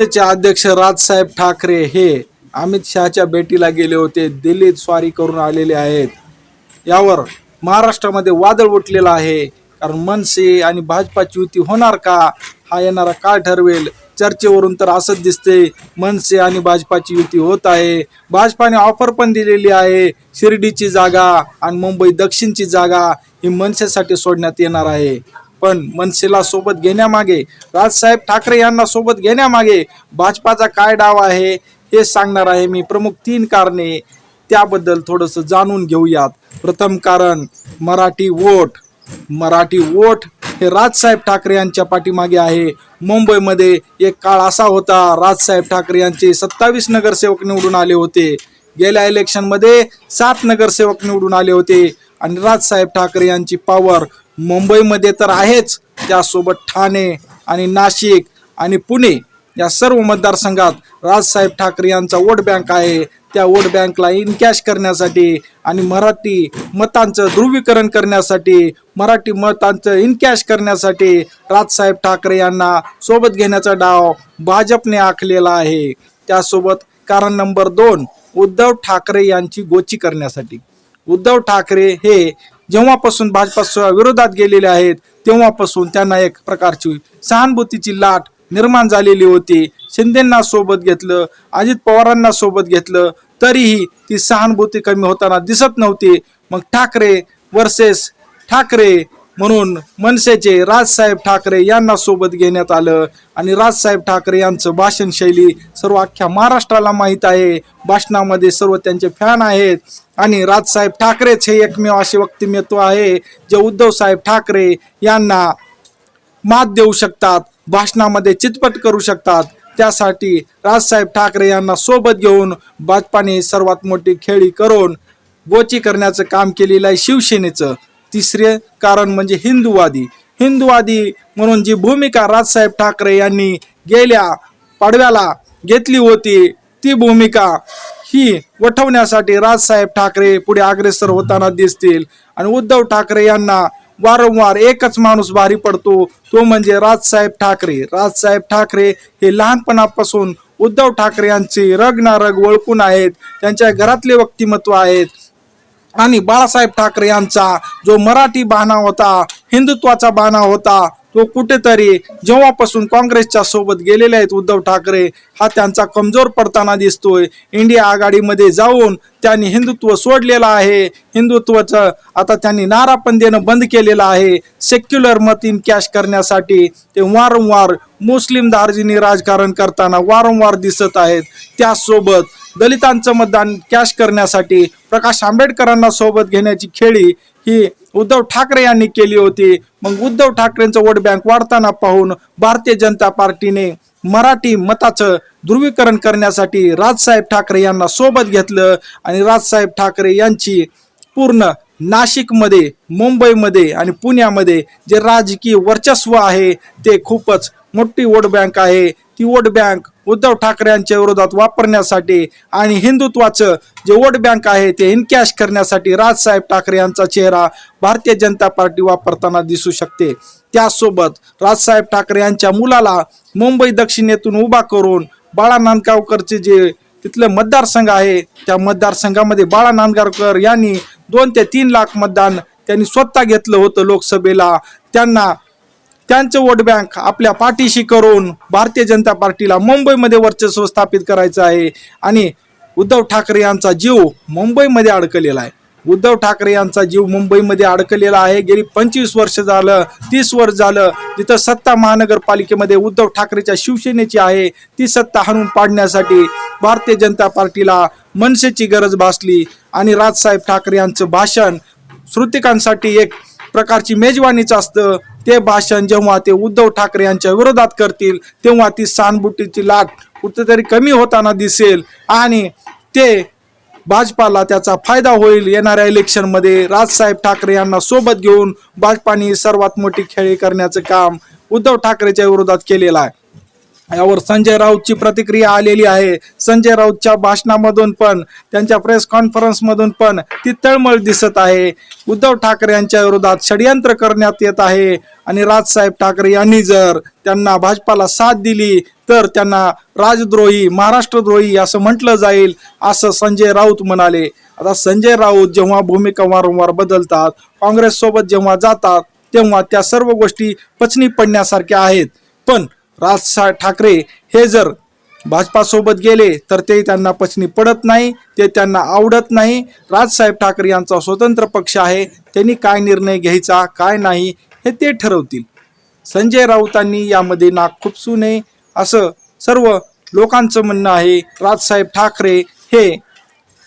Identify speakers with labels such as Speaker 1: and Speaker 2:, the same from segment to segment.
Speaker 1: चे अध्यक्ष राजसाहेब ठाकरे हे अमित शहाच्या भेटीला गेले होते. दिल्लीत स्वारी करून आलेले आहेत. यावर महाराष्ट्रामध्ये वादळ उठलेला आहे. कारण मनसे आणि भाजपाची युती होणार का? हा येणारा काळ ठरवेल. चर्चेवरून तर असंच दिसते मनसे आणि भाजपाची युती होत आहे. भाजपाने ऑफर पण दिलेली आहे. शिर्डीची जागा आणि मुंबई दक्षिणची जागा ही मनसेसाठी सोडण्यात येणार आहे. पण मनसेला सोबत घेण्यामागे राजसाहेब ठाकरे यांना सोबत घेण्यामागे भाजपाचा काय डाव आहे हे सांगणार आहे मी. प्रमुख तीन कारणे त्याबद्दल थोडंसं जाणून घेऊयात. प्रथम कारण मराठी वोट. मराठी वोट हे राजसाहेब ठाकरे यांच्या पाठीमागे आहे. मुंबईमध्ये एक काळ असा होता राजसाहेब ठाकरे यांचे सत्तावीस नगरसेवक निवडून आले होते. गेल्या इलेक्शनमध्ये सात नगरसेवक निवडून आले होते. आणि राजसाहेब ठाकरे यांची पॉवर मुंबईमध्ये तर आहेच. त्यासोबत ठाणे आणि नाशिक आणि पुणे या सर्व मतदारसंघात राजसाहेब ठाकरे यांचा वोट बँक आहे. त्या वोट बँकला इनकॅश करण्यासाठी आणि मराठी मतांचं ध्रुवीकरण करण्यासाठी मराठी मतांचं इनकॅश करण्यासाठी राजसाहेब ठाकरे यांना सोबत घेण्याचा डाव भाजपने आखलेला आहे. त्यासोबत कारण नंबर दोन उद्धव ठाकरे यांची गोची करण्यासाठी. उद्धव ठाकरे हे जेव्हापासून भाजपा विरोधात गेलेले आहेत तेव्हापासून त्यांना एक प्रकारची सहानुभूतीची लाट निर्माण झालेली होती. शिंदेना सोबत घेतलं अजित पवारांना सोबत घेतलं तरीही ती सहानुभूती कमी होताना दिसत नव्हती. मग ठाकरे वर्सेस ठाकरे म्हणून मनसेचे राजसाहेब ठाकरे यांना सोबत घेण्यात आलं. आणि राजसाहेब ठाकरे यांचं भाषण शैली सर्व अख्ख्या महाराष्ट्राला माहीत आहे. भाषणामध्ये सर्व त्यांचे फॅन आहेत. आणि राजसाहेब ठाकरेच हे एकमेव असे व्यक्तिमत्व आहे जे उद्धवसाहेब ठाकरे यांना मात देऊ शकतात भाषणामध्ये चितपट करू शकतात. त्यासाठी राजसाहेब ठाकरे यांना सोबत घेऊन भाजपाने सर्वात मोठी खेळी करून गोची करण्याचं काम केलेलं आहे शिवसेनेचं. तिसरे कारण म्हणजे हिंदूवादी. हिंदूवादी म्हणून जी भूमिका राजसाहेब ठाकरे यांनी गेल्या पाडव्याला घेतली होती ती भूमिका ही वठवण्यासाठी राजसाहेब ठाकरे पुढे अग्रेसर होताना दिसतील. आणि उद्धव ठाकरे यांना वारंवार एकच माणूस भारी पडतो तो म्हणजे राजसाहेब ठाकरे. राजसाहेब ठाकरे हे लहानपणापासून उद्धव ठाकरे यांचे रग ना रग ओळखून आहेत त्यांच्या घरातले व्यक्तिमत्व आहेत. आणि बाळासाहेब ठाकरे यांचा जो मराठी बाणा होता हिंदुत्वाचा बाणा होता तो कुठेतरी जेव्हापासून काँग्रेसच्या सोबत गेलेले आहेत उद्धव ठाकरे हा त्यांचा कमजोर पडताना दिसतोय. इंडिया आघाडीमध्ये जाऊन त्यांनी हिंदुत्व सोडलेलं आहे. हिंदुत्वाचं आता त्यांनी नारा पण देणं बंद केलेलं आहे. सेक्युलर मत इन कॅश करण्यासाठी ते वारंवार मुस्लिम दार्जिनी राजकारण करताना वारंवार दिसत आहेत. त्यासोबत दलितांचं मतदान कॅश करण्यासाठी प्रकाश आंबेडकरांना सोबत घेण्याची खेळी ही उद्धव ठाकरे यांनी केली होती. मग उद्धव ठाकरेंचं वोट बँक वाढताना पाहून भारतीय जनता पार्टीने मराठी मताचं ध्रुवीकरण करण्यासाठी राजसाहेब ठाकरे यांना सोबत घेतलं आणि राजसाहेब ठाकरे यांची पूर्ण नाशिकमध्ये मुंबईमध्ये आणि पुण्यामध्ये जे राजकीय वर्चस्व आहे ते खूपच मोठी वोट बँक आहे. ती वोट बँक उद्धव ठाकरे यांच्या विरोधात वापरण्यासाठी आणि हिंदुत्वाचं जे वोट बँक आहे ते इनकॅश करण्यासाठी राजसाहेब ठाकरे यांचा चेहरा भारतीय जनता पार्टी वापरताना दिसू शकते. त्यासोबत राजसाहेब ठाकरे यांच्या मुलाला मुंबई दक्षिणेतून उभा करून बाळा नांदगावकरचे जे तिथलं मतदारसंघ आहे त्या मतदारसंघामध्ये बाळा नांदगावकर यांनी दोन ते तीन लाख मतदान त्यांनी स्वतः घेतलं होतं लोकसभेला. त्यांना त्यांचं वोट बँक आपल्या पाठीशी करून भारतीय जनता पार्टीला मुंबईमध्ये वर्चस्व स्थापित करायचं आहे. आणि उद्धव ठाकरे यांचा जीव मुंबईमध्ये अडकलेला आहे. उद्धव ठाकरे यांचा जीव मुंबईमध्ये अडकलेला आहे. गेली पंचवीस वर्ष झालं तीस वर्ष झालं तिथं सत्ता महानगरपालिकेमध्ये उद्धव ठाकरेच्या शिवसेनेची आहे. ती सत्ता हाणून पाडण्यासाठी भारतीय जनता पार्टीला मनसेची गरज भासली आणि राजसाहेब ठाकरे यांचं भाषण श्रुतिकांसाठी एक प्रकारची मेजवानीच असतं. ते भाषण जेव्हा ते उद्धव ठाकरे यांच्या विरोधात करतील तेव्हा ती सानबुटीची लाट कुठेतरी कमी होताना दिसेल आणि ते भाजपाला त्याचा फायदा होईल येणाऱ्या इलेक्शनमध्ये राजसाहेब ठाकरे यांना सोबत घेऊन भाजपाने सर्वात मोठी खेळी करण्याचं काम उद्धव ठाकरेच्या विरोधात केलेलं आहे. यावर संजय राऊतची प्रतिक्रिया आलेली आहे. संजय राऊतच्या भाषणामधून पण त्यांच्या प्रेस कॉन्फरन्समधून पण ती तळमळ दिसत आहे. उद्धव ठाकरे यांच्या विरोधात षडयंत्र करण्यात येत आहे. आणि राजसाहेब ठाकरे यांनी जर त्यांना भाजपाला साथ दिली तर त्यांना राजद्रोही महाराष्ट्रद्रोही असं म्हटलं जाईल असं संजय राऊत म्हणाले. आता संजय राऊत जेव्हा भूमिका वारंवार बदलतात काँग्रेस सोबत जेव्हा जातात तेव्हा त्या सर्व गोष्टी पचनी पडण्यासारख्या आहेत. पण राजसाहेब ठाकरे हे जर भाजपासोबत गेले तर ते त्यांना पचनी पडत नाही ते त्यांना आवडत नाही. राजसाहेब ठाकरे यांचा स्वतंत्र पक्ष आहे त्यांनी काय निर्णय घ्यायचा काय नाही हे ते ठरवतील. संजय राऊतांनी यामध्ये नाक खुपसू नये असं सर्व लोकांचं म्हणणं आहे. राजसाहेब ठाकरे हे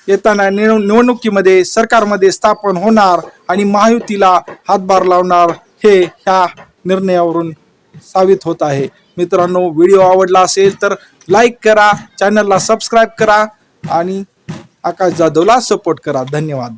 Speaker 1: येताना निव- निवडणुकीमध्ये सरकारमध्ये स्थापन होणार आणि महायुतीला हातभार लावणार हे ह्या निर्णयावरून साबित होत आहे. मित्रांनो व्हिडिओ आवडला असेल तर लाईक करा चॅनलला सबस्क्राईब करा आणि आकाश जाधवला सपोर्ट करा. धन्यवाद.